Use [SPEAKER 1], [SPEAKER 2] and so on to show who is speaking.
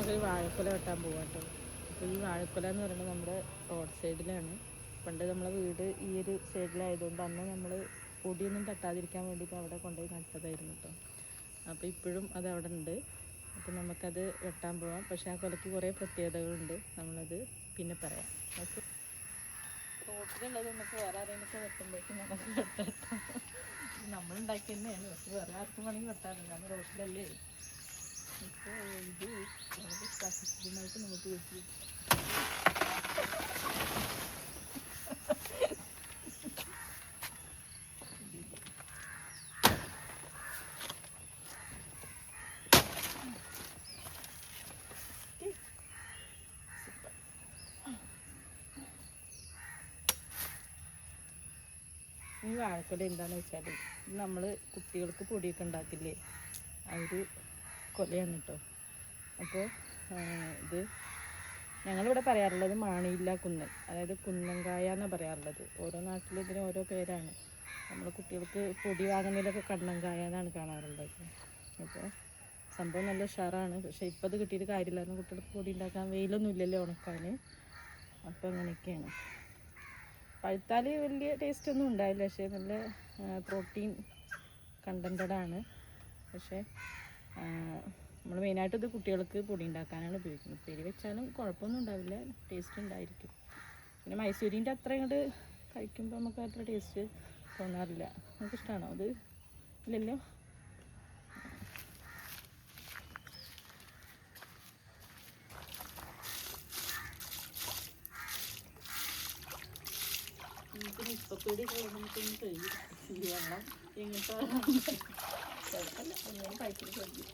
[SPEAKER 1] നമുക്ക് വാഴക്കൊല വെട്ടാൻ പോകാം കേട്ടോ അപ്പോൾ ഈ വാഴക്കൊല എന്ന് പറയുന്നത് നമ്മുടെ റോഡ് സൈഡിലാണ് പണ്ട് നമ്മളെ വീട് ഈ ഒരു സൈഡിലായതുകൊണ്ട് അന്ന് നമ്മൾ പൊടിയൊന്നും തട്ടാതിരിക്കാൻ വേണ്ടിയിട്ട് അവിടെ കൊണ്ടുപോയി നട്ടതായിരുന്നു കേട്ടോ അപ്പോൾ ഇപ്പോഴും അത് അവിടെ ഉണ്ട്. അപ്പോൾ നമുക്കത് വെട്ടാൻ പോവാം. പക്ഷെ ആ കുലയ്ക്ക് കുറേ പ്രത്യേകതകളുണ്ട്. നമ്മളത് പിന്നെ പറയാം. ഓക്കെ. റോട്ടിലുള്ളത് നമുക്ക് വേറെ ആരെങ്കിലും വെട്ടുമ്പോഴേക്കും നമുക്ക് നമ്മളുണ്ടാക്കി തന്നെയാണ്. പക്ഷെ വേറെ ആർക്കും വേണമെങ്കിൽ വെട്ടാറുണ്ട് കാരണം റോട്ടിലല്ലേ ഇപ്പോൾ ഇത് ശാസ്ത്രീയമായിട്ട് നമുക്ക് വെട്ടി ഈ വാഴക്കൊല എന്താണെന്ന് വെച്ചാൽ നമ്മൾ കുട്ടികൾക്ക് പൊടിയൊക്കെ ഉണ്ടാക്കില്ലേ? ആ ഒരു കൊലയാണ് കേട്ടോ അപ്പോൾ ഇത് ഞങ്ങളിവിടെ പറയാറുള്ളത് മാണിയില്ല കുന്നൻ. അതായത് കുന്നൻകായ എന്നാണ് പറയാറുള്ളത്. ഓരോ നാട്ടിലും ഇതിന് ഓരോ പേരാണ്. നമ്മൾ കുട്ടികൾക്ക് പൊടി വാങ്ങുന്നതിലൊക്കെ കണ്ണൻകായ എന്നാണ് കാണാറുള്ളത്. അപ്പോൾ സംഭവം നല്ല ഉഷാറാണ്. പക്ഷേ ഇപ്പോൾ അത് കിട്ടിയിട്ട് കാര്യമില്ലായിരുന്നു കുട്ടികൾക്ക് പൊടി ഉണ്ടാക്കാൻ വെയിലൊന്നും ഇല്ലല്ലോ ഉണക്കാൻ അപ്പോൾ അങ്ങനെയൊക്കെയാണ്. പഴുത്താൽ വലിയ ടേസ്റ്റ് ഒന്നും ഉണ്ടായില്ല പക്ഷേ നല്ല പ്രോട്ടീൻ കണ്ടന്റഡാണ് പക്ഷേ നമ്മൾ മെയിനായിട്ട് ഇത് കുട്ടികൾക്ക് പൊടി ഉണ്ടാക്കാനാണ് ഉപയോഗിക്കുന്നത്. ഉപ്പേരി വെച്ചാലും കുഴപ്പമൊന്നും ഉണ്ടാവില്ല. ടേസ്റ്റ് ഉണ്ടായിരിക്കും. പിന്നെ മൈസൂരിന്റെ അത്ര ഇങ്ങോട്ട് കഴിക്കുമ്പോൾ നമുക്ക് അത്ര ടേസ്റ്റ് തോന്നാറില്ല. നമുക്ക് ഇഷ്ടമാണോ അത്? ഇല്ലല്ലോ? നമുക്ക് ഇപ്പക്കൂടി നമുക്കൊന്ന് കഴിയും വെള്ളം എങ്ങനത്തെ കുഴപ്പമില്ല. കഴിക്കും.